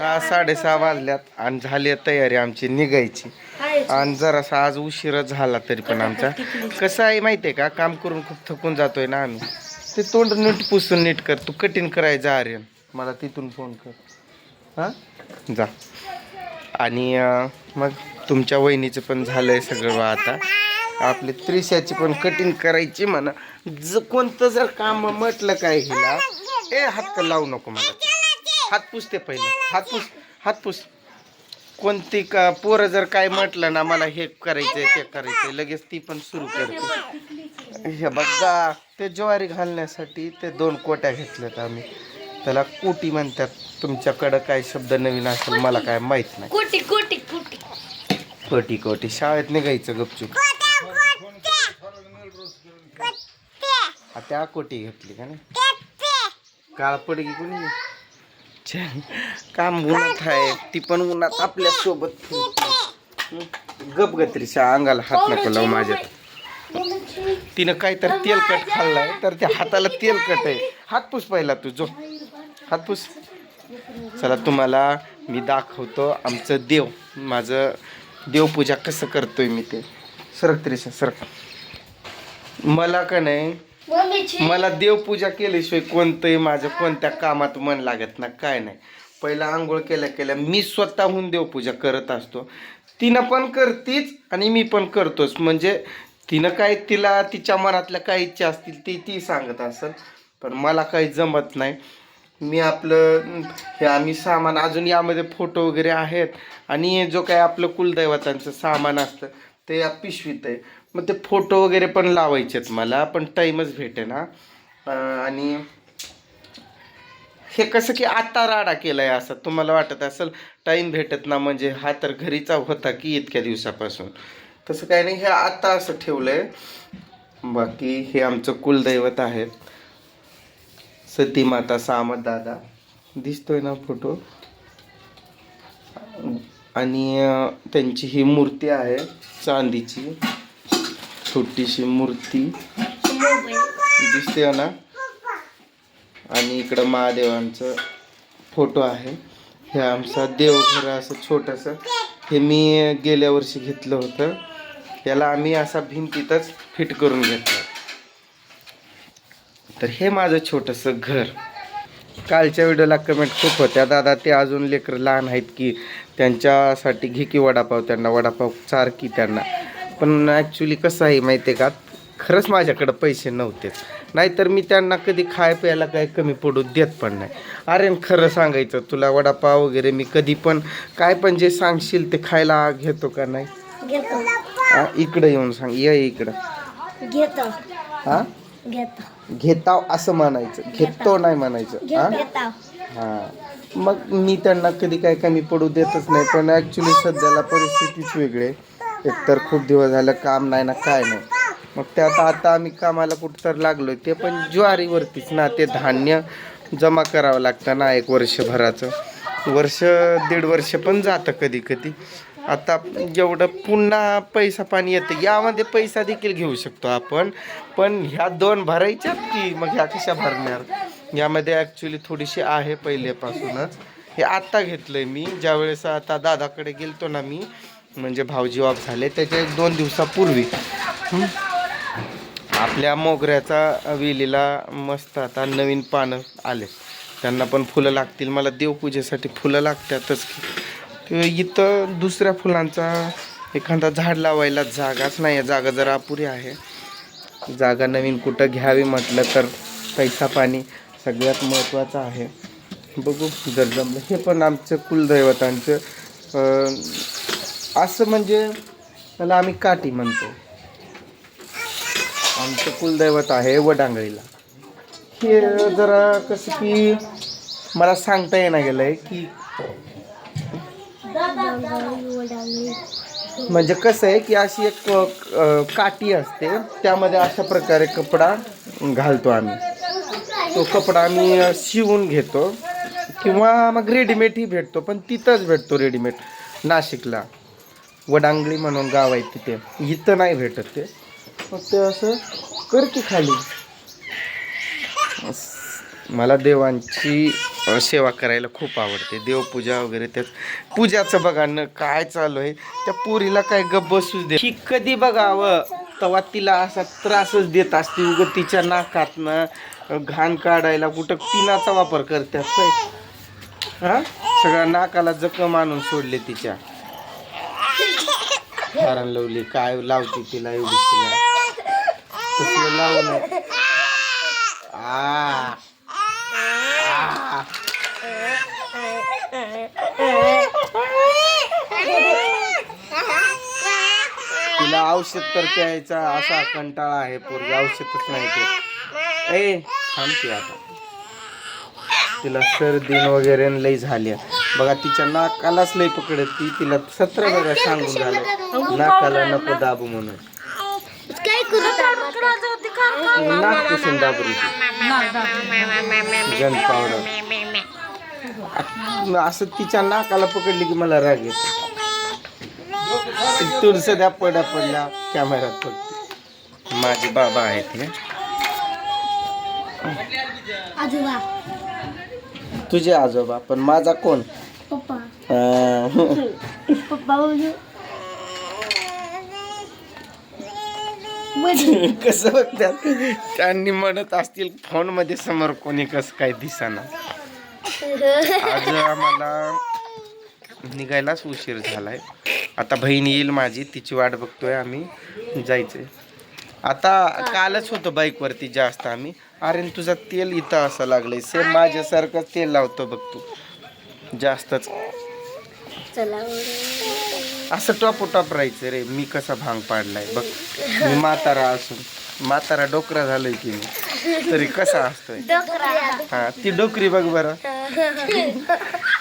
सहा साडेसहा वाजल्यात आणि झाली आहे तयारी आमची निघायची. आणि जरासा आज उशीरच झाला तरी पण आमचा. कसं आहे माहिती आहे का? काम करून खूप थकून जातोय ना आम्ही. ते तोंड नीट पुसून नीट कर. तू कठीण करायचं आर्यन. मला तिथून फोन कर. हां? जा. आणि मग तुमच्या वहिनीचं पण झालंय सगळं बा आता. आपली त्रिशाची पण कटिंग करायची म्हणा. ज कोणतं जर काम म्हटलं काय हिला ए हात का लावू नको मला. हात पुसते पहिलं. हात पुस हात पुस. कोणती का पोरं जर काय म्हटलं ना मला हे करायचंय ते करायचंय लगेच ती पण सुरू करते. हे बघा ते ज्वारी घालण्यासाठी ते दोन कोट्या घेतल्यात आम्ही. त्याला कोटी म्हणतात. तुमच्याकडं काय शब्द नवीन असेल मला काय माहीत नाही. कोटी कोटी कोटी. कोटी कोटी. शाळेत निघायचं गपचूप. हा, त्या कोटी घेतली का नाही? काळ पडगी कोणी? छे, काम उन्हात आहे. ती पण उन्हात आपल्यासोबत गप गत्रीच्या अंगाला हात नको लावू माझ्यात. तिनं काय तर तेलकट खाल्लाय तर त्या हाताला तेलकट आहे. हात पुस पहिला तू जो. हात पुस. चला तुम्हाला मी दाखवतो आमचं देव. माझं देवपूजा कसं करतोय मी ते. सरक त्रिशा सरक. मला का नाही मला देवपूजा केल्याशिवाय कोणतंही माझं कोणत्या कामात मन लागत ना काय नाही. पहिला आंघोळ केल्या केल्या मी स्वतःहून देवपूजा करत असतो. तिनं पण करतीच आणि मी पण करतोच. म्हणजे तिनं काय तिला तिच्या मनातल्या काय इच्छा असतील ती ती सांगत असेल. पण मला काही जमत नाही. मी आपलं हे आम्ही सामान अजून यामध्ये फोटो वगैरे आहेत. आणि जो काय आपलं कुलदैवतांचं सामान असतं ते या पिशवीत आहे. मग ते फोटो वगैरे पण लावायचेत मला पण टाईमच भेटे ना आणि हे कसं की आत्ता राडा केलाय असं तुम्हाला वाटत असेल टाईम भेटत ना म्हणजे हा तर घरीचा होता की इतक्या दिवसापासून. तसं काही नाही हे आत्ता असं ठेवलं आहे बाकी हे आमचं कुलदैवत आहे सती माता सामत दादा. दिसतोय ना फोटो? आणि त्यांची ही मूर्ती आहे चांदीची. छोटीशी मूर्ती दिसते ना आणि इकडं महादेवांचं फोटो आहे. हे आमचा देवघर असं छोटंसं. हे मी गेल्या वर्षी घेतलं होतं. याला आम्ही असा भिंतीतच फिट करून घेतलं. तर हे माझं छोटंसं घर. कालच्या व्हिडिओला कमेंट खूप होत्या. दादा ते अजून लेकर लहान आहेत की त्यांच्यासाठी घे की वडापाव त्यांना वडापाव चार की त्यांना. पण ॲक्च्युली कसं आहे माहिती आहे का? खरंच माझ्याकडं पैसे नव्हते. नाहीतर मी त्यांना कधी खाय प्यायला काही कमी पडू देत पण नाही. अरे खरं सांगायचं तुला वडापाव वगैरे मी कधी पण काय पण जे सांगशील ते खायला घेतो का नाही? हा, इकडं येऊन सांग ये इकडं. घेतो. हा घेतो. घेताव असं म्हणायचं. घेतो नाही म्हणायचं. हा घेतो हा. मग मी त्यांना कधी काय कमी पडू देतच नाही पण ॲक्च्युली सध्याला परिस्थितीच वेगळी आहे. एकतर खूप दिवस झालं काम नाही ना काय नाही. मग त्यात आता आम्ही कामाला कुठं तर लागलो ते पण ज्वारीवरतीच ना ते धान्य जमा करावं लागतं ना एक वर्षभराचं. वर्ष दीड वर्ष पण जातं कधी कधी आता जेवढं पुन्हा पैसा पाणी येतं यामध्ये पैसा देखील घेऊ शकतो आपण. पण ह्या दोन भरायच्यात की मग ह्या कशा भरणार? यामध्ये ॲक्च्युली थोडीशी आहे पहिल्यापासूनच हे आत्ता घेतलं आहे मी. ज्यावेळेस आता दादाकडे गेलतो ना मी म्हणजे भाऊजी ऑफ झाले त्याच्या एक दोन दिवसापूर्वी. आपल्या मोगऱ्याचा वेलीला मस्त आता नवीन पानं आले. त्यांना पण फुलं लागतील. मला देवपूजेसाठी फुलं लागतातच की. इथं दुसऱ्या फुलांचा एखादा झाड लावायला जागाच नाही आहे. जागा जरा अपुरी आहे. जागा नवीन कुठं घ्यावी म्हटलं तर पैसा पाणी सगळ्यात महत्त्वाचं आहे. बघू जर जमलं. हे पण आमचं कुलदैवतांचं असं म्हणजे त्याला आम्ही काठी म्हणतो. आमचं कुलदैवत आहे वडांगळीला. हे जरा कसं की मला सांगता येणं गेलंय की म्हणजे कसं आहे की अशी एक काठी असते त्यामध्ये अशा प्रकारे कपडा घालतो आम्ही. तो कपडा आम्ही शिवून घेतो. किंवा मग रेडीमेडही भेटतो पण तिथंच भेटतो रेडीमेड नाशिकला. वडांगळी म्हणून गाव आहे तिथे. इथं नाही भेटत ते. मग ते असं करते खाली. मला देवांची सेवा करायला खूप आवडते. देवपूजा वगैरे त्यात. पूजाचं बघा न काय चालू आहे. त्या पुरीला काय गप्प बसूच दे. ही कधी बघावं? तेव्हा तिला असा त्रासच देत असते. उग तिच्या नाकातनं घाण काढायला कुठं पिनाचा वापर करतात होय. सगळ्या नाकाला जखम आणून सोडले तिच्या. कारण लावली काय लावते तिला एवढी तिला? तसलं लावू नये. आ. तिला औषध तर प्यायचा असा कंटाळा आहे पोरगी औषधच नाही ते ए थांबते आता. तिला सर्दी वगैरे लई झाली बघा तिच्या नाकालाच लई पकडत ती. तिला सतरा वेळा सांगून झालं. नाकाला नको दाबू म्हणून. काय करू नाक पुसून दाबरी गन पावडर. असं तिच्या नाकाला पकडली की मला राग येतो. तुर सध्या पडा पडल्या कॅमेऱ्यात पडते माझे बाबा आहेत हे आजोबा. तुझे आजोबा पण माझा कोण? पप्पा. अं, पप्पा म्हणजे वडील कसं बघतात? त्यांनी म्हणत असतील फोनमध्ये समोर कोणी कसं काय दिसाना. आज आम्हाला निघायलाच उशीर झालाय. आता बहीण येईल माझी तिची वाट बघतोय आम्ही. जायचंय. आता कालच होतं बाईक वरती जास्त आम्ही. अरे तुझा तेल इथं असं लागलंय. सेम माझ्यासारखं तेल लावतो बघ तू. जास्तच. असं टॉप टॉप राहायचं रे. मी कसा भांग पाडलाय बघ. मी म्हातारा असून. म्हातारा डोकरा झालोय की मी. तरी कसा असतोय? हा ती डोकरी बघ बरं.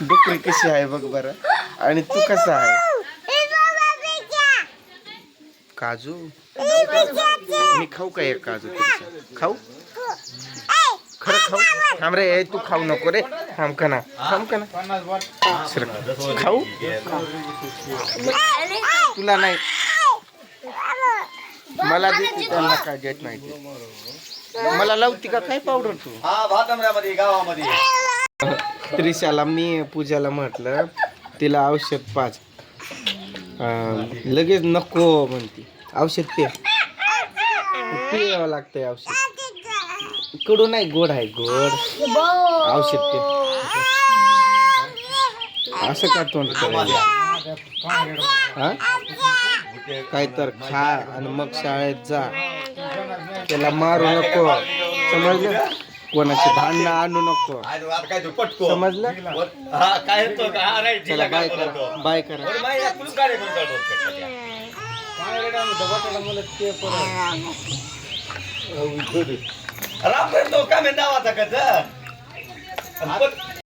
डोकरी कशी आहे बघ बरं. आणि तू कसा आहे? काजू? मी खाऊ का एक काजू? खाऊ? खरं खाऊ? थांब रे तू खाऊ नको रे. थांब का ना? थांब का ना? सर खाऊ? तुला नाही. मला देते त्यांना काय देत नाही ते. मला लावती का? काय पावडर तू? गावामध्ये. त्रिशाला मी पूजाला म्हटलं तिला औषध पाच. लगेच नको म्हणती. औषध पे. पियावं लागतंय औषध. कडू नाही गोड आहे गोड. औषध पे. असं का तोंड हा? काय तर खा आणि मग शाळेत जा. त्याला मारू नको. समजलं? कोणाची भांडणं आणू नको. समजलं? बाय करा बाय करा. बरं माहिती आहे, तुला काय करून चालवत राम तो काय मी नावाचा कसा